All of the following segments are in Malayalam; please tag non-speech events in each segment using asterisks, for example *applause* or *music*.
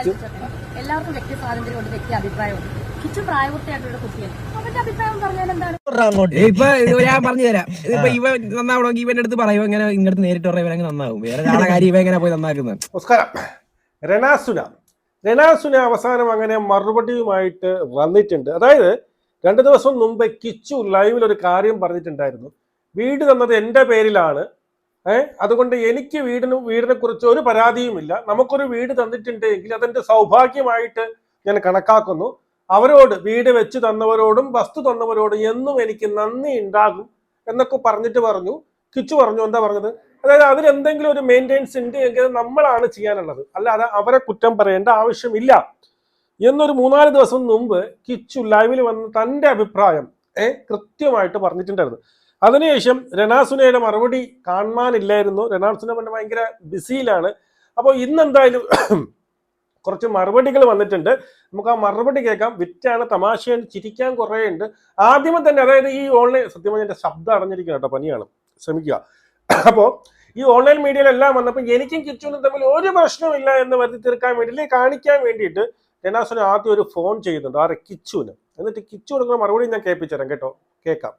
എല്ലാവർക്കും വ്യക്തി സ്വാതന്ത്ര്യമുണ്ട് വ്യക്തി അഭിപ്രായമുണ്ട് കിച്ചു പ്രായപൂർത്തിയായിട്ടുള്ള കുട്ടിയല്ല അവന്റെ അഭിപ്രായം പറഞ്ഞാൽ എന്താണ്? ഇപ്പൊ ഞാൻ പറഞ്ഞു തരാം. ഇതിപ്പോ ഇവ നന്നാവണമെങ്കിൽ ഇവന്റെ അടുത്ത് പറയുമോ ഇങ്ങനെ ഇങ്ങടുത്ത് നേരിട്ട് പറയാൻ ഇവരങ്ങ് നന്നാവും. വേറെ ഒരാളെ കാര്യം ഇവ എങ്ങനെ പോയി നന്നാക്കുന്നത്? നമസ്കാരം. രണാസുന രണാസുന അവസാനം അങ്ങനെ മറുപടിയുമായിട്ട് വന്നിട്ടുണ്ട്. അതായത് രണ്ടു ദിവസം മുമ്പ് കിച്ചു ലൈവിൽ ഒരു കാര്യം പറഞ്ഞിട്ടുണ്ടായിരുന്നു. വീട് തന്നത് എന്റെ പേരിലാണ്. ഏഹ് അതുകൊണ്ട് എനിക്ക് വീടിന് വീടിനെ കുറിച്ച് ഒരു പരാതിയുമില്ല. നമുക്കൊരു വീട് തന്നിട്ടുണ്ട് എങ്കിൽ അതെന്റെ സൗഭാഗ്യമായിട്ട് ഞാൻ കണക്കാക്കുന്നു. അവരോട് വീട് വെച്ച് തന്നവരോടും വസ്തു തന്നവരോടും എന്നും എനിക്ക് നന്ദി ഉണ്ടാകും എന്നൊക്കെ പറഞ്ഞിട്ട് പറഞ്ഞു. കിച്ചു പറഞ്ഞു എന്താ പറഞ്ഞത്? അതായത് അതിൽ എന്തെങ്കിലും ഒരു മെയിന്റെനൻസ് ഉണ്ട് എങ്കിൽ നമ്മളാണ് ചെയ്യാനുള്ളത്. അല്ലാതെ അവരെ കുറ്റം പറയേണ്ട ആവശ്യമില്ല. എന്നൊരു മൂന്നാൽ ദിവസം മുമ്പ് കിച്ചു ലൈവിൽ വന്ന് തന്റെ അഭിപ്രായം ഏഹ് കൃത്യമായിട്ട് പറഞ്ഞിട്ടുണ്ടായിരുന്നു. അതിനുശേഷം രണാസുനയുടെ മറുപടി കാണാനില്ലായിരുന്നു രണാസുന പണ്ട് ഭയങ്കര ബിസിയിലാണ്. അപ്പോൾ ഇന്ന് എന്തായാലും *clears throat* കുറച്ച് മറുപടികൾ വന്നിട്ടുണ്ട്. നമുക്ക് ആ മറുപടി കേൾക്കാം. വിറ്റാണ് തമാശയാണ് ചിരിക്കാൻ കുറേ ഉണ്ട് ആദ്യമേ തന്നെ അതായത് ഈ ഓൺലൈൻ സത്യമായി എന്റെ ശബ്ദം അടഞ്ഞിരിക്കണം കേട്ടോ പനിയാണ്. ശ്രമിക്കുക. *clears throat* അപ്പോൾ ഈ ഓൺലൈൻ മീഡിയയിലെല്ലാം വന്നപ്പോൾ എനിക്കും കിച്ചുവിനും തമ്മിൽ ഒരു പ്രശ്നമില്ല എന്ന് വരുത്തി തീർക്കാൻ വേണ്ടി അല്ലെങ്കിൽ കാണിക്കാൻ വേണ്ടിയിട്ട് രണാസുന ആദ്യം ഒരു ഫോൺ ചെയ്യുന്നുണ്ട് ആരെ കിച്ചുവിന്. എന്നിട്ട് കിച്ചു കൊടുക്കുന്ന മറുപടി ഞാൻ കേൾപ്പിച്ചു തരാം കേട്ടോ കേൾക്കാം.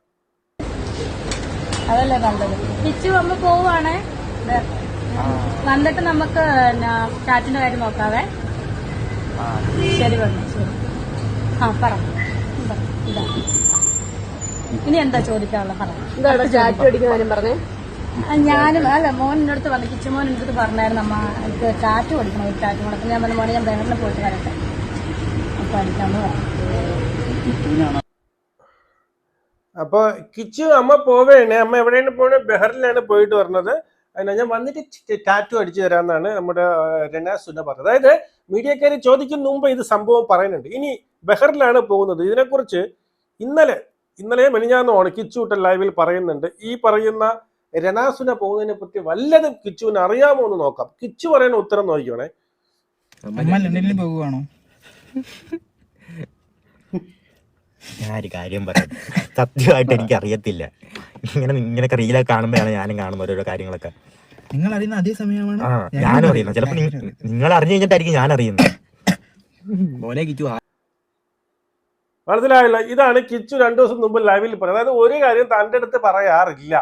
അതല്ലേ നല്ലത് പിച്ച് പോവാണേ ദേ. വന്നിട്ട് നമുക്ക് ചാറ്റിന്റെ കാര്യം നോക്കാവേ. ശരി പറഞ്ഞു ശരി. ആ പറ. ഇനി എന്താ ചോദിക്കാനുള്ള പറ. എന്താണ് ചാറ്റ് അടിക്കുന്ന കാര്യം പറഞ്ഞേ? ആ, ഞാനും അല്ല മോൻ എന്റെ അടുത്ത് പറഞ്ഞു കിച്ചു മോൻ എന്റെ അടുത്ത് പറഞ്ഞായിരുന്നു. അമ്മ എനിക്ക് കാറ്റ് പഠിക്കണം ഒരു കാറ്റ് കൂടെ ഞാൻ പറഞ്ഞു മോനെ ഞാൻ ബാംഗ്ലൂരിൽ പോയിട്ട് വരട്ടെ. അപ്പൊ അടിക്കാന്ന് പറഞ്ഞു. അപ്പൊ കിച്ചു അമ്മ പോവേണേ. അമ്മ എവിടെയാണ് പോണേ? ബെഹറിലാണ് പോയിട്ട് വരുന്നത് അതിനാ ഞാൻ വന്നിട്ട് ടാറ്റു അടിച്ചു തരാമെന്നാണ് നമ്മുടെ രണ സുന പറഞ്ഞത്. അതായത് മീഡിയക്കാർ ചോദിക്കുന്ന മുമ്പ് ഇത് സംഭവം പറയുന്നുണ്ട്. ഇനി ബെഹറിലാണ് പോകുന്നത്. ഇതിനെക്കുറിച്ച് ഇന്നലെ ഇന്നലെ മെനിഞ്ഞാന്നോണ് കിച്ചുട്ടൻ ലൈവിൽ പറയുന്നുണ്ട്. ഈ പറയുന്ന രണാസുന പോകുന്നതിനെ പറ്റി വല്ലതും കിച്ചുവിന് അറിയാമോ എന്ന് നോക്കാം. കിച്ചു പറയുന്ന ഉത്തരം നോക്കിയോണേ പോകുവാണോ? ഞാനൊരു കാര്യം പറയാം. സത്യമായിട്ട് എനിക്ക് അറിയത്തില്ല. ഇങ്ങനെ ഇങ്ങനെയൊക്കെ റീലൊക്കെ കാണുമ്പോഴാണ് ഞാനും കാണുന്നത് ഓരോരോ കാര്യങ്ങളൊക്കെ. നിങ്ങൾ അറിയുന്ന അതേ സമയമാണ് ആ ഞാനും അറിയുന്നത്. ചിലപ്പോൾ നിങ്ങൾ അറിഞ്ഞു കഴിഞ്ഞിട്ടായിരിക്കും ഞാൻ അറിയുന്നത് മോനെ കിച്ചു ആ- മനസ്സിലായില്ല. ഇതാണ് കിച്ചു രണ്ടു ദിവസം മുമ്പ് ലൈവിൽ പറഞ്ഞത്. അതായത് ഒരു കാര്യം തന്റെ അടുത്ത് പറയാറില്ല.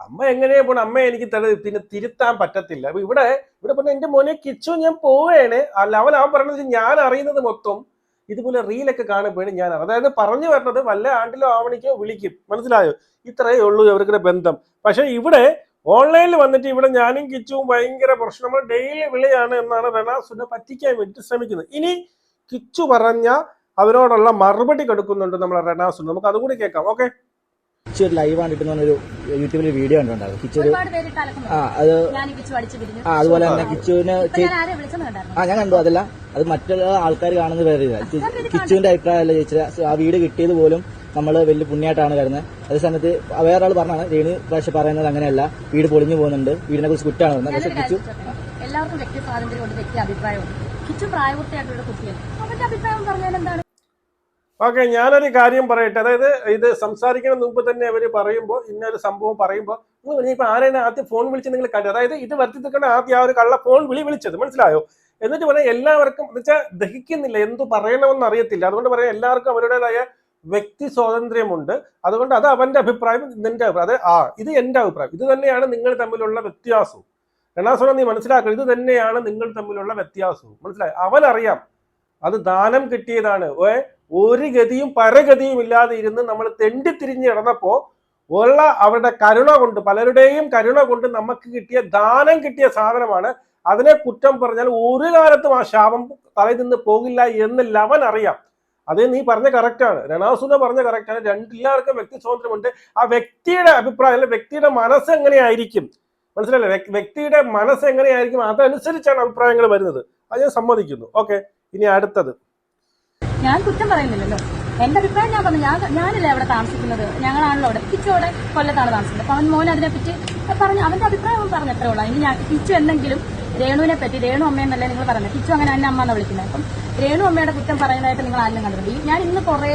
അമ്മ എങ്ങനെയാ പോണ? അമ്മ എനിക്ക് പിന്നെ തിരുത്താൻ പറ്റത്തില്ല. അപ്പൊ ഇവിടെ ഇവിടെ പറഞ്ഞ എന്റെ മോനെ കിച്ചു ഞാൻ പോവേണ്. അല്ല അവൻ അവൻ പറഞ്ഞത് ഞാൻ അറിയുന്നത് മൊത്തം ഇതുപോലെ റീലൊക്കെ കാണുമ്പോഴാണ് ഞാൻ. അതായത് പറഞ്ഞു വരുന്നത് വല്ല ആണ്ടിലോ ആവണിക്കോ വിളിക്കും. മനസ്സിലായോ? ഇത്രയേ ഉള്ളൂ ഇവർക്കിടെ ബന്ധം. പക്ഷേ ഇവിടെ ഓൺലൈനിൽ വന്നിട്ട് ഇവിടെ ഞാനും കിച്ചുവും ഭയങ്കര പ്രശ്നമാണ് ഡെയിലി വിളിയാണ് എന്നാണ് റണാസുനെ പറ്റിക്കാൻ വേണ്ടി ശ്രമിക്കുന്നത്. ഇനി കിച്ചു പറഞ്ഞ അവരോടുള്ള മറുപടി കൊടുക്കുന്നുണ്ട് നമ്മളെ റണാസുൻ നമുക്ക് അതുകൂടി കേൾക്കാം. ഓക്കെ? കിച്ചു ഒരു ലൈവ് ആണ് ഇട്ടുന്ന ഒരു യൂട്യൂബിൽ വീഡിയോ കണ്ടിട്ടുണ്ടാവും കിച്ചു ഒരു ആ അത് ആ അതുപോലെ തന്നെ കിച്ചുവിന് ആ ഞാൻ കണ്ടു. അതല്ല അത് മറ്റുള്ള ആൾക്കാർ ഇതാ. ചെ- കിച്ചുവിന്റെ അഭിപ്രായമല്ല ചേച്ചി ആ വീട് കിട്ടിയത് പോലും നമ്മൾ വലിയ പുണ്യമായിട്ടാണ് കരുതുന്നത്. അതേ സമയത്ത് വേറെ ആൾ പറഞ്ഞാണ് രേണു പ്രാവശ്യം പറയുന്നത് അങ്ങനെയല്ല. വീട് പൊളിഞ്ഞു പോകുന്നുണ്ട്. വീടിനെ കുറിച്ച് കുറ്റാണ് പറയുന്നത് പക്ഷെ കിച്ചു എല്ലാവർക്കും വ്യക്തി സ്വാതന്ത്ര്യമുണ്ട് വ്യക്തി അഭിപ്രായമുണ്ട് കിച്ചു പ്രായപൂർത്തിയായിട്ടുള്ള കുട്ടിയല്ല? അവന്റെ അഭിപ്രായം പറഞ്ഞാൽ എന്താണ്? ഓക്കെ ഞാനൊരു കാര്യം പറയട്ടെ. അതായത് ഇത് സംസാരിക്കുന്ന മുമ്പ് തന്നെ അവർ പറയുമ്പോൾ ഇന്നൊരു സംഭവം പറയുമ്പോൾ ഇപ്പൊ ആരെയാണ് ആദ്യം ഫോൺ വിളിച്ച് നിങ്ങൾ കണ്ടത്? അതായത് ഇത് വരുത്തി തീർക്കേണ്ട ആദ്യം ആ ഒരു കള്ള ഫോൺ വിളി വിളിച്ചത് മനസ്സിലായോ? എന്നിട്ട് പറയാം എല്ലാവർക്കും എന്ന് വെച്ചാൽ ദഹിക്കുന്നില്ല എന്തു പറയണമെന്ന് അറിയത്തില്ല. അതുകൊണ്ട് പറയാം എല്ലാവർക്കും അവരുടേതായ വ്യക്തി സ്വാതന്ത്ര്യമുണ്ട്. അതുകൊണ്ട് അത് അവന്റെ അഭിപ്രായം നിന്റെ അഭിപ്രായം. അത് ആ ഇത് എന്റെ അഭിപ്രായം. ഇത് തന്നെയാണ് നിങ്ങൾ തമ്മിലുള്ള വ്യത്യാസവും. രണാസുര നീ മനസ്സിലാക്കുക ഇത് തന്നെയാണ് നിങ്ങൾ തമ്മിലുള്ള വ്യത്യാസവും. മനസ്സിലായി? അവനറിയാം അത് ദാനം കിട്ടിയതാണ്. ഏ ഒരു ഗതിയും പരഗതിയും ഇല്ലാതെ ഇരുന്ന് നമ്മൾ തെണ്ടിത്തിരിഞ്ഞ് കിടന്നപ്പോ ഉള്ള അവരുടെ കരുണ കൊണ്ട് പലരുടെയും കരുണ കൊണ്ട് നമുക്ക് കിട്ടിയ ദാനം കിട്ടിയ സാധനമാണ്. അതിനെ കുറ്റം പറഞ്ഞാൽ ഒരു കാലത്തും ആ ശാപം തലയിൽ നിന്ന് പോകില്ല എന്ന് ലവൻ അറിയാം. അത് നീ പറഞ്ഞ കറക്റ്റാണ് രണാസുന പറഞ്ഞ കറക്റ്റാണ് രണ്ടെല്ലാവർക്കും വ്യക്തി സ്വാതന്ത്ര്യമുണ്ട്. ആ വ്യക്തിയുടെ അഭിപ്രായം അല്ലെ വ്യക്തിയുടെ മനസ്സ് എങ്ങനെയായിരിക്കും? മനസ്സിലല്ലേ വ്യക്- വ്യക്തിയുടെ മനസ്സ് എങ്ങനെയായിരിക്കും? അതനുസരിച്ചാണ് അഭിപ്രായങ്ങൾ വരുന്നത്. അത് ഞാൻ സമ്മതിക്കുന്നു. ഓക്കെ ഇനി അടുത്തത്. ഞാൻ കുറ്റം പറയുന്നില്ലല്ലോ. എന്റെ അഭിപ്രായം ഞാൻ പറഞ്ഞു ഞാൻ ഞാനല്ലേ അവിടെ താമസിക്കുന്നത്? ഞങ്ങളാണല്ലോ അവിടെ. കിച്ചു അവിടെ കൊല്ലത്താണ് താമസിക്കുന്നത്. അപ്പൊ അവൻ മോൻ അതിനെപ്പറ്റി പറഞ്ഞു അവന്റെ അഭിപ്രായം പറഞ്ഞു എത്രയേ ഉള്ളൂ. അതിന് ഞാൻ കിച്ചു എന്തെങ്കിലും രേണുവിനെ പറ്റി രേണു അമ്മയെന്നല്ലേ നിങ്ങൾ പറഞ്ഞത് കിച്ചു അങ്ങനെ എന്നെ അമ്മ എന്ന് വിളിക്കുന്നത്. അപ്പം രേണു അമ്മയുടെ കുറ്റം പറയുന്നതായിട്ട് നിങ്ങൾ ആരും കണ്ടിട്ടുണ്ട് ഞാൻ ഇന്ന് കുറേ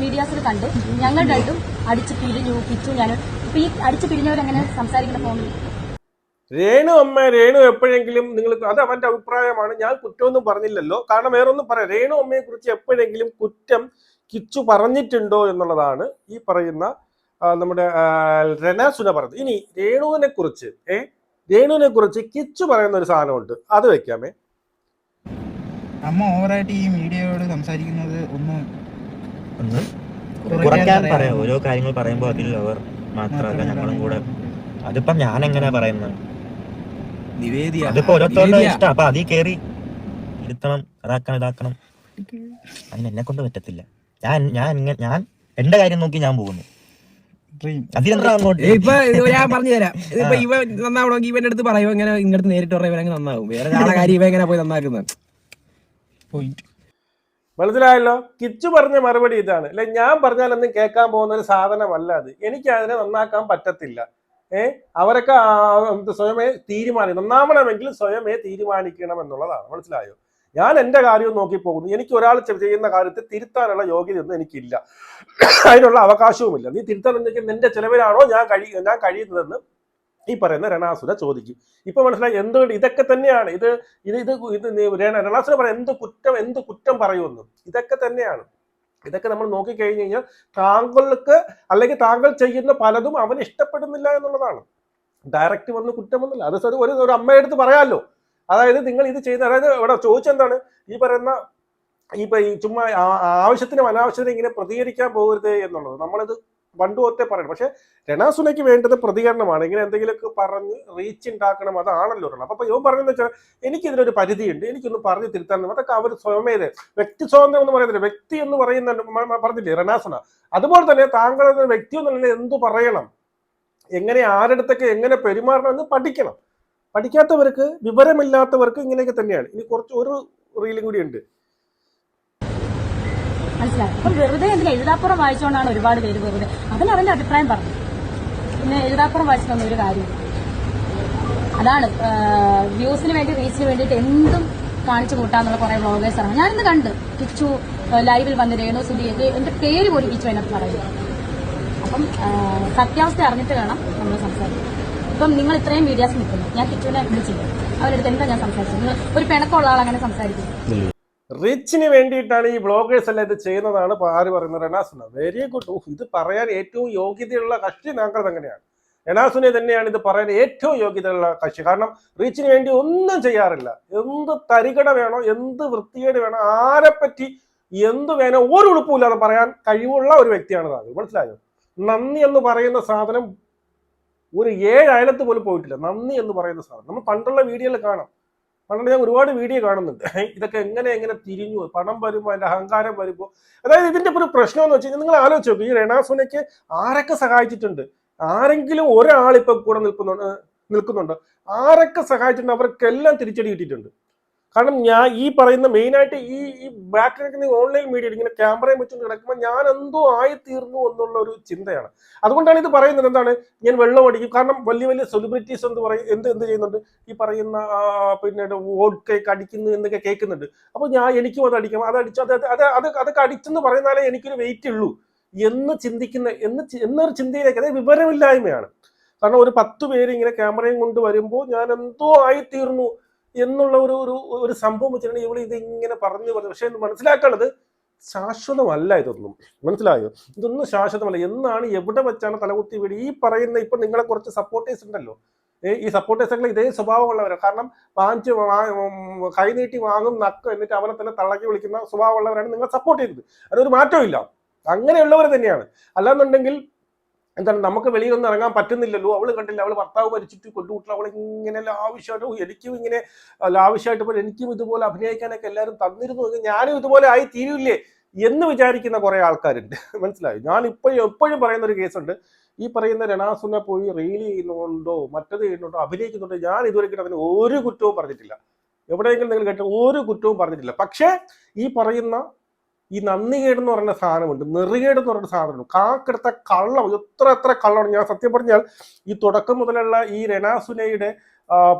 മീഡിയാസിൽ കണ്ടു ഞങ്ങൾ രണ്ടും അടിച്ച് പിരിഞ്ഞു കിച്ചു ഞാൻ ഇപ്പൊ ഈ അടിച്ച് പിരിഞ്ഞവരെങ്ങനെ സംസാരിക്കുന്ന ഫോണിൽ രേണു അമ്മ രേണു എപ്പോഴെങ്കിലും നിങ്ങൾ അത് അവന്റെ അഭിപ്രായമാണ്. ഞാൻ കുറ്റമൊന്നും പറഞ്ഞില്ലല്ലോ. കാരണം വേറെ ഒന്നും പറയാം രേണു അമ്മയെ കുറിച്ച് എപ്പോഴെങ്കിലും കുറ്റം കിച്ചു പറഞ്ഞിട്ടുണ്ടോ എന്നുള്ളതാണ് ഈ പറയുന്ന നമ്മുടെ രനാസുന പറഞ്ഞത്. ഇനി രേണുവിനെ കുറിച്ച് ഏ രേണുവിനെ കുറിച്ച് കിച്ചു പറയുന്ന ഒരു സാധനമുണ്ട്. അത് വെക്കാമേ. അമ്മ ഓവറായിട്ട് ഈ മീഡിയയോട് സംസാരിക്കുന്നത് ഒന്ന് ഒന്ന് കുറയ്ക്കാൻ. പറയാം. ഓരോ കാര്യങ്ങൾ പറയുമ്പോൾ അതിൽ അവർ മാത്രമല്ല ഞങ്ങളും കൂടെ. അതിപ്പം ഞാൻ എങ്ങനെയാ പറയുന്നത്? നിവേദിയ. അതിപ്പോ ഓരോരുത്തരുടെ. ഇഷ്ടം. അപ്പൊ കയറി ഇരുത്തണം അതാക്കണം ഇതാക്കണം. അതിന് എന്നെ കൊണ്ട് പറ്റത്തില്ല. ഞാൻ ഞാൻ ഞാൻ എന്റെ കാര്യം നോക്കി ഞാൻ പോകുന്നു. ഡ്രീം അതിലെന്താ അങ്ങോട്ട്? ഏയ് ഇപ്പൊ ഞാൻ പറഞ്ഞു തരാം. ഇപ്പൊ ഇവ നന്നാവണമെങ്കിൽ ഇവന്റെ അടുത്ത് പറയുമോ ഇങ്ങനെ ഇങ്ങടുത്ത് നേരിട്ട് പറയാൻ ഇവനങ്ങ് നന്നാവും. വേറെ ഒരാളെ കാര്യം ഇവ എങ്ങനെ പോയി നന്നാക്കുന്നത്? മനസ്സിലായല്ലോ? കിച്ചു പറഞ്ഞ മറുപടി ഇതാണ്. അല്ലെ ഞാൻ പറഞ്ഞാലൊന്നും കേൾക്കാൻ പോകുന്ന ഒരു സാധനമല്ല അത്. എനിക്ക് അതിനെ നന്നാക്കാൻ പറ്റത്തില്ല. ഏ അവരൊക്കെ സ്വയമേ തീരുമാനി നന്നാവണമെങ്കിൽ സ്വയമേ തീരുമാനിക്കണം എന്നുള്ളതാണ് മനസ്സിലായോ ഞാൻ എന്റെ കാര്യം നോക്കി പോകുന്നു എനിക്ക് ഒരാൾ ചെയ്യുന്ന കാര്യത്തെ തിരുത്താനുള്ള യോഗ്യതയൊന്നും എനിക്കില്ല അതിനുള്ള അവകാശവുമില്ല നീ തിരുത്താൻ എന്തെങ്കിലും നിന്റെ ചെലവിലാണോ ഞാൻ കഴി ഞാൻ കഴിയുന്നതെന്ന് ഈ പറയുന്ന രണാസുര ചോദിക്കും ഇപ്പൊ മനസ്സിലായി എന്തുകൊണ്ട് ഇതൊക്കെ തന്നെയാണ് ഇത് ഇത് ഇത് ഇത് രണാസുര പറയാം എന്ത് കുറ്റം എന്ത് കുറ്റം പറയുമെന്ന് ഇതൊക്കെ തന്നെയാണ് ഇതൊക്കെ നമ്മൾ നോക്കിക്കഴിഞ്ഞ് കഴിഞ്ഞാൽ താങ്കൾക്ക് അല്ലെങ്കിൽ താങ്കൾ ചെയ്യുന്ന പലതും അവൻ ഇഷ്ടപ്പെടുന്നില്ല എന്നുള്ളതാണ്. ഡയറക്റ്റ് വന്ന് കുറ്റമൊന്നുമില്ല അത് സാർ ഒരു ഒരു അമ്മയെടുത്ത് പറയാമല്ലോ അതായത് നിങ്ങൾ ഇത് ചെയ്യുന്ന അതായത് ഇവിടെ ചോദിച്ചെന്താണ് ഈ പറയുന്ന ഈ ചുമ്മാ ആവശ്യത്തിനും അനാവശ്യത്തിനും ഇങ്ങനെ പ്രതികരിക്കാൻ പോകരുത് എന്നുള്ളത്. നമ്മളിത് തൊട്ടേ പറയണം. പക്ഷെ രണാസുനയ്ക്ക് വേണ്ടത് പ്രതികരണമാണ്. ഇങ്ങനെ എന്തെങ്കിലുമൊക്കെ പറഞ്ഞ് റീച്ച് ഉണ്ടാക്കണം അതാണല്ലോ ഉള്ളത്. അപ്പൊ ഇവൻ പറഞ്ഞെന്ന് വെച്ചാൽ എനിക്ക് ഇതിനൊരു പരിധിയുണ്ട്. എനിക്കൊന്ന് പറഞ്ഞു തിരുത്താൻ അതൊക്കെ അവർ സ്വയമേത് വ്യക്തി സ്വാതന്ത്ര്യം എന്ന് പറയുന്നില്ല. വ്യക്തി എന്ന് പറയുന്ന പറഞ്ഞില്ലേ രണാസുന? അതുപോലെ തന്നെ താങ്കൾ എന്ന വ്യക്തി എന്നുള്ള എന്തു പറയണം? എങ്ങനെ ആരടുത്തൊക്കെ എങ്ങനെ പെരുമാറണം എന്ന് പഠിക്കണം. പഠിക്കാത്തവർക്ക് വിവരമില്ലാത്തവർക്ക് ഇങ്ങനെയൊക്കെ തന്നെയാണ്. ഇനി കുറച്ച് ഒരു റീലും കൂടി ഉണ്ട്. മനസ്സിലായി. അപ്പം വെറുതെ എന്തിനാ? എഴുതാപ്പുറം വായിച്ചുകൊണ്ടാണ് ഒരുപാട് പേര് വെറുതെ. അതിന് അവന്റെ അഭിപ്രായം പറഞ്ഞു. പിന്നെ എഴുതാപ്പുറം വായിച്ചിട്ടൊന്നും ഒരു കാര്യം. അതാണ് വ്യൂസിന് വേണ്ടി റീച്ചിന് വേണ്ടിയിട്ട് എന്തും കാണിച്ചു കൂട്ടാന്നുള്ള കുറെ വ്ളോഗേഴ്സ് ആണ് ഞാനിന്ന് കണ്ട്. കിച്ചു ലൈവിൽ വന്ന് രേണു സുധി എന്റെ പേര് പോലും കിച്ചു അതിനകത്ത് പറയുന്നത് അപ്പം സത്യാവസ്ഥ അറിഞ്ഞിട്ട് വേണം നമ്മൾ സംസാരിക്കാൻ. ഇപ്പം നിങ്ങൾ ഇത്രയും വീഡിയോസ് നിൽക്കുന്നു. ഞാൻ കിച്ചുവിനെ വിളിച്ചില്ല. അവരെടുത്ത് എന്താ ഞാൻ സംസാരിച്ചത്? നിങ്ങൾ ഒരു പിണക്കമുള്ള ആൾ അങ്ങനെ സംസാരിക്കുന്നു റിച്ചിന് വേണ്ടിയിട്ടാണ് ഈ ബ്ലോഗേഴ്സ് എല്ലാം ഇത് ചെയ്യുന്നതാണ് ആര് പറയുന്നത്? റെനാസുന വെരി ഗുഡ് ഇത് പറയാൻ ഏറ്റവും യോഗ്യതയുള്ള കക്ഷി താങ്കൾ തന്നെയാണ്. റെനാസുനെ തന്നെയാണ് ഇത് പറയാൻ ഏറ്റവും യോഗ്യതയുള്ള കക്ഷി. കാരണം റീച്ചിന് വേണ്ടി ഒന്നും ചെയ്യാറില്ല. എന്ത് തരികട വേണോ എന്ത് വൃത്തികേട് വേണോ ആരെപ്പറ്റി എന്ത് വേണോ ഒരു ഉളുപ്പുമില്ലാതെ പറയാൻ കഴിവുള്ള ഒരു വ്യക്തിയാണ് താങ്കൾ. മനസ്സിലായോ? നന്ദി എന്ന് പറയുന്ന സാധനം ഒരു ഏഴ് പോലും പോയിട്ടില്ല. നന്ദി എന്ന് പറയുന്ന സാധനം. നമ്മൾ പണ്ടുള്ള വീഡിയോയിൽ കാണാം. പണ്ട് ഞാൻ ഒരുപാട് വീഡിയോ കാണുന്നുണ്ട്. ഇതൊക്കെ എങ്ങനെ എങ്ങനെ തിരിഞ്ഞു പണം വരുമ്പോൾ അതിന്റെ അഹങ്കാരം വരുമ്പോൾ അതായത് ഇതിന്റെ ഒരു പ്രശ്നം എന്ന് വെച്ചാൽ നിങ്ങൾ ആലോചിച്ച് ഈ റെനാസുനയ്ക്ക് ആരൊക്കെ സഹായിച്ചിട്ടുണ്ട്? ആരെങ്കിലും ഒരാൾ ഇപ്പൊ കൂടെ നിൽക്കുന്നുണ്ട് നിൽക്കുന്നുണ്ട്. ആരൊക്കെ സഹായിച്ചിട്ടുണ്ട്? അവർക്കെല്ലാം തിരിച്ചടി കിട്ടിയിട്ടുണ്ട്. കാരണം ഞാൻ ഈ പറയുന്ന മെയിനായിട്ട് ഈ ഈ ബാക്ക് നിൽക്കുന്ന ഓൺലൈൻ മീഡിയ ഇങ്ങനെ ക്യാമറയും വെച്ചുകൊണ്ട് കിടക്കുമ്പോൾ ഞാൻ എന്തോ ആയി തീർന്നു എന്നുള്ള ഒരു ചിന്തയാണ്. അതുകൊണ്ടാണ് ഇത് പറയുന്നത് എന്താണ്? ഞാൻ വെള്ളം അടിക്കും. കാരണം വലിയ വലിയ സെലിബ്രിറ്റീസ് എന്ന് പറയും? എന്ത് എന്ത് ചെയ്യുന്നുണ്ട്? ഈ പറയുന്ന പിന്നെ വോട്ട് കേക്ക് അടിക്കുന്നു എന്നൊക്കെ കേൾക്കുന്നുണ്ട്. അപ്പോൾ ഞാൻ എനിക്കും അത് അടിക്കാം അത് അടിച്ചു അത് അത് അത് അതൊക്കെ അടിച്ചെന്ന് പറയുന്നാലേ എനിക്കൊരു വെയിറ്റ് ഉള്ളൂ. എന്ന് ചിന്തിക്കുന്ന എന്ന് എന്നൊരു ചിന്തയിലേക്ക് അതായത് വിവരമില്ലായ്മയാണ്. കാരണം ഒരു പത്ത് പേര് ഇങ്ങനെ ക്യാമറയും കൊണ്ട് വരുമ്പോൾ ഞാൻ എന്തോ ആയിത്തീർന്നു. എന്നുള്ള ഒരു ഒരു ഒരു സംഭവം വെച്ചിട്ടുണ്ടെങ്കിൽ ഇവൾ ഇത് ഇങ്ങനെ പറഞ്ഞു പറഞ്ഞു പക്ഷെ മനസ്സിലാക്കാനുള്ളത് ശാശ്വതമല്ല ഇതൊന്നും. മനസ്സിലായോ? ഇതൊന്നും ശാശ്വതമല്ല. എന്നാണ് എവിടെ വെച്ചാണ് തലകുത്തി വീട് ഈ പറയുന്ന ഇപ്പൊ നിങ്ങളെ കുറച്ച് സപ്പോർട്ടേഴ്സ് ഉണ്ടല്ലോ. ഈ സപ്പോർട്ടേഴ്സ് ഇതേ സ്വഭാവമുള്ളവരാണ് കാരണം വാങ്ങിച്ച് കൈനീട്ടി വാങ്ങും നക്കും എന്നിട്ട് അവനെ തന്നെ തള്ളക്കി വിളിക്കുന്ന സ്വഭാവമുള്ളവരാണ് നിങ്ങൾ സപ്പോർട്ട് ചെയ്തത്. അതൊരു മാറ്റവും ഇല്ല. അങ്ങനെയുള്ളവർ തന്നെയാണ്. അല്ലാന്നുണ്ടെങ്കിൽ എന്താണ് നമുക്ക് വെളിയിലൊന്നും ഇറങ്ങാൻ പറ്റുന്നില്ലല്ലോ. അവൾ കണ്ടില്ല അവൾ ഭർത്താവ് മരിച്ചിട്ട് കൊണ്ടുവിട്ടില്ല അവൾ ഇങ്ങനെ ലാവശ്യമായിട്ട് എനിക്കും ഇങ്ങനെ ലാവശ്യമായിട്ട് പോലെ എനിക്കും ഇതുപോലെ അഭിനയിക്കാനൊക്കെ എല്ലാവരും തന്നിരുന്നു ഞാനും ഇതുപോലെ ആയി തീരില്ലേ എന്ന് വിചാരിക്കുന്ന കുറെ ആൾക്കാരുണ്ട്. *laughs* മനസ്സിലായി? ഞാൻ ഇപ്പോഴും എപ്പോഴും പറയുന്ന ഒരു കേസുണ്ട്. ഈ പറയുന്ന രണാസുനെ പോയി റീൽ ചെയ്യുന്നുണ്ടോ മറ്റത് ചെയ്യുന്നുണ്ടോ അഭിനയിക്കുന്നുണ്ടോ ഞാൻ ഇതുവരെ അതിന് ഒരു കുറ്റവും പറഞ്ഞിട്ടില്ല. എവിടെയെങ്കിലും നിങ്ങൾ കേട്ട ഒരു കുറ്റവും പറഞ്ഞിട്ടില്ല. പക്ഷേ ഈ പറയുന്ന ഈ നന്ദികേട് എന്ന് പറയുന്ന സാധനമുണ്ട് നെറുകേട് എന്ന് പറയുന്ന സാധനമുണ്ട്. കാക്കെടുത്ത കള്ളം എത്ര എത്ര കള്ളമാണ്. ഞാൻ സത്യം പറഞ്ഞാൽ ഈ തുടക്കം മുതലുള്ള ഈ രണാസുനയുടെ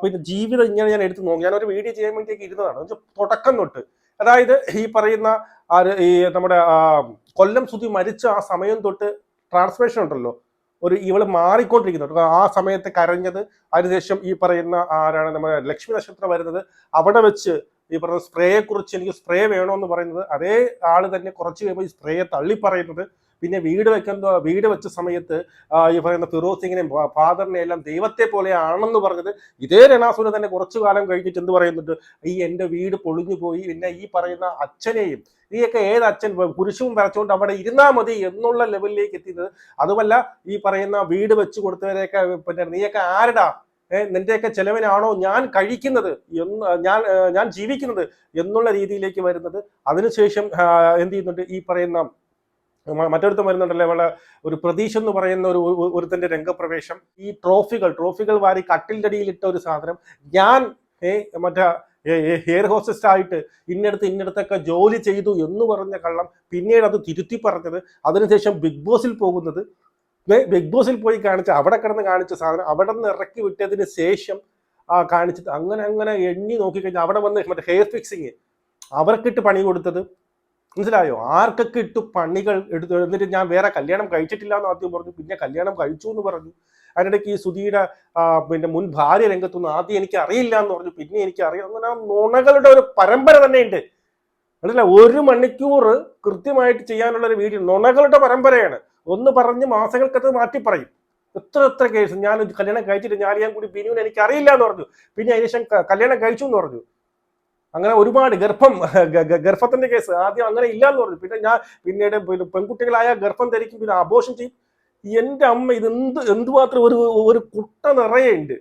പിന്നെ ജീവിതം ഇങ്ങനെ ഞാൻ എടുത്തു നോക്കി. ഞാനൊരു വീഡിയോ ചെയ്യാൻ വേണ്ടിയൊക്കെ ഇരുന്നതാണ്. തുടക്കം തൊട്ട് അതായത് ഈ പറയുന്ന ഈ നമ്മുടെ കൊല്ലം സുധി മരിച്ച ആ സമയം തൊട്ട് ട്രാൻസ്ഫേഷൻ ഉണ്ടല്ലോ. ഒരു ഇവൾ മാറിക്കൊണ്ടിരിക്കുന്നത് ആ സമയത്ത് കരഞ്ഞത് അതിനുശേഷം ഈ പറയുന്ന ആരാണ് നമ്മുടെ ലക്ഷ്മി നക്ഷത്രം വരുന്നത് അവിടെ വെച്ച് ഈ പറഞ്ഞ സ്പ്രേയെ കുറിച്ച് എനിക്ക് സ്പ്രേ വേണമെന്ന് പറയുന്നത് അതേ ആൾ തന്നെ കുറച്ച് കഴിയുമ്പോൾ ഈ സ്പ്രേയെ തള്ളി പറയുന്നത്. പിന്നെ വീട് വെക്കുന്ന വീട് വെച്ച സമയത്ത് ഈ പറയുന്ന ഫിറോസ് സിംഗിനെയും ഫാദറിനെ എല്ലാം ദൈവത്തെ പോലെ ആണെന്ന് പറഞ്ഞത് ഇതേ രണാസുര തന്നെ കുറച്ചു കാലം കഴിഞ്ഞിട്ട് എന്ത് പറയുന്നുണ്ട്? ഈ എന്റെ വീട് പൊളിഞ്ഞു പോയി. പിന്നെ ഈ പറയുന്ന അച്ഛനെയും നീയൊക്കെ ഏത് അച്ഛൻ? പുരുഷവും വരച്ചുകൊണ്ട് അവിടെ ഇരുന്നാ മതി എന്നുള്ള ലെവലിലേക്ക് എത്തിയത്. അതുമല്ല ഈ പറയുന്ന വീട് വെച്ച് കൊടുത്തവരെയൊക്കെ പിന്നെ നീയൊക്കെ ആരടാ? നിന്റെയൊക്കെ ചെലവിനാണോ ഞാൻ കഴിക്കുന്നത് എന്ന് ഞാൻ ഞാൻ ജീവിക്കുന്നത് എന്നുള്ള രീതിയിലേക്ക് വരുന്നത്. അതിനുശേഷം എന്ത് ചെയ്യുന്നുണ്ട്? ഈ പറയുന്ന മറ്റൊരുത്തം വരുന്നുണ്ടല്ലോ അവളെ ഒരു പ്രതീക്ഷ എന്ന് പറയുന്ന ഒരു ഒരുത്തിന്റെ രംഗപ്രവേശം. ഈ ട്രോഫികൾ ട്രോഫികൾ വാരി കട്ടിലിന്റെ അടിയിലിട്ട ഒരു സാധനം. ഞാൻ മറ്റേ ഹെയർ ഹോസ്റ്റസ് ആയിട്ട് ഇന്നടത്ത് ഇന്നടത്തൊക്കെ ജോലി ചെയ്തു എന്ന് പറഞ്ഞ കള്ളം പിന്നീട് അത് തിരുത്തി പറഞ്ഞത്. അതിനുശേഷം ബിഗ് ബോസിൽ പോകുന്നത് ബിഗ് ബോസിൽ പോയി കാണിച്ച അവിടെ കിടന്ന് കാണിച്ച സാധനം അവിടെ നിന്ന് ഇറക്കി വിട്ടതിന് ശേഷം ആ കാണിച്ചിട്ട് അങ്ങനെ അങ്ങനെ എണ്ണി നോക്കിക്കഴിഞ്ഞാൽ അവിടെ വന്ന് മറ്റേ ഹെയർ ഫിക്സിങ് അവർക്കിട്ട് പണി കൊടുത്തത്. മനസ്സിലായോ? ആർക്കൊക്കെ ഇട്ട് പണികൾ എടുത്തു എന്നിട്ട് ഞാൻ വേറെ കല്യാണം കഴിച്ചിട്ടില്ല എന്ന് ആദ്യം പറഞ്ഞു. പിന്നെ കല്യാണം കഴിച്ചു എന്ന് പറഞ്ഞു. അതിനിടയ്ക്ക് ഈ സുധിയുടെ പിന്നെ മുൻ ഭാര്യ രംഗത്തൊന്നും ആദ്യം എനിക്ക് അറിയില്ല എന്ന് പറഞ്ഞു. പിന്നെ എനിക്ക് അറിയാം. അങ്ങനെ നുണകളുടെ ഒരു പരമ്പര തന്നെയുണ്ട്. മനസ്സില ഒരു മണിക്കൂർ കൃത്യമായിട്ട് ചെയ്യാനുള്ള ഒരു വീഡിയോ നുണകളുടെ പരമ്പരയാണ്. ഒന്ന് പറഞ്ഞ് മാസങ്ങൾക്കത് മാറ്റി പറയും. എത്ര എത്ര കേസ് ഞാൻ കല്യാണം കഴിച്ചിട്ട് ഞാൻ ഞാൻ കൂടി ബിനുവിന് എനിക്ക് അറിയില്ല എന്ന് പറഞ്ഞു. പിന്നെ അതിനുശേഷം കല്യാണം കഴിച്ചു എന്ന് പറഞ്ഞു. അങ്ങനെ ഒരുപാട് ഗർഭം ഗർഭത്തിന്റെ കേസ് ആദ്യം അങ്ങനെ ഇല്ല എന്ന് പറഞ്ഞു. പിന്നെ ഞാൻ പിന്നീട് പിന്നെ പെൺകുട്ടികളായ ഗർഭം ധരിക്കും പിന്നെ ആഘോഷം ചെയ്യും. എന്റെ അമ്മ ഇത് എന്ത് എന്തുമാത്രം ഒരു ഒരു കുട്ട നിറയുണ്ട്.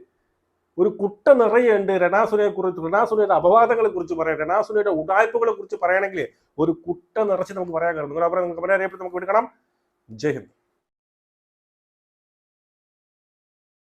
ഒരു കുട്ട നിറയുണ്ട് രണാസുനയെ കുറിച്ച് രണാസുനയുടെ അപവാദങ്ങളെ കുറിച്ച് പറയാം. രണാസുനയുടെ ഉടായ്പകളെ കുറിച്ച് പറയുകയാണെങ്കിൽ ഒരു കുട്ട നിറച്ച് നമുക്ക് പറയാൻ കഴിയും. നിങ്ങൾ അവരെ നമുക്ക് പറയാൻ നമുക്ക് എടുക്കണം. Cehim.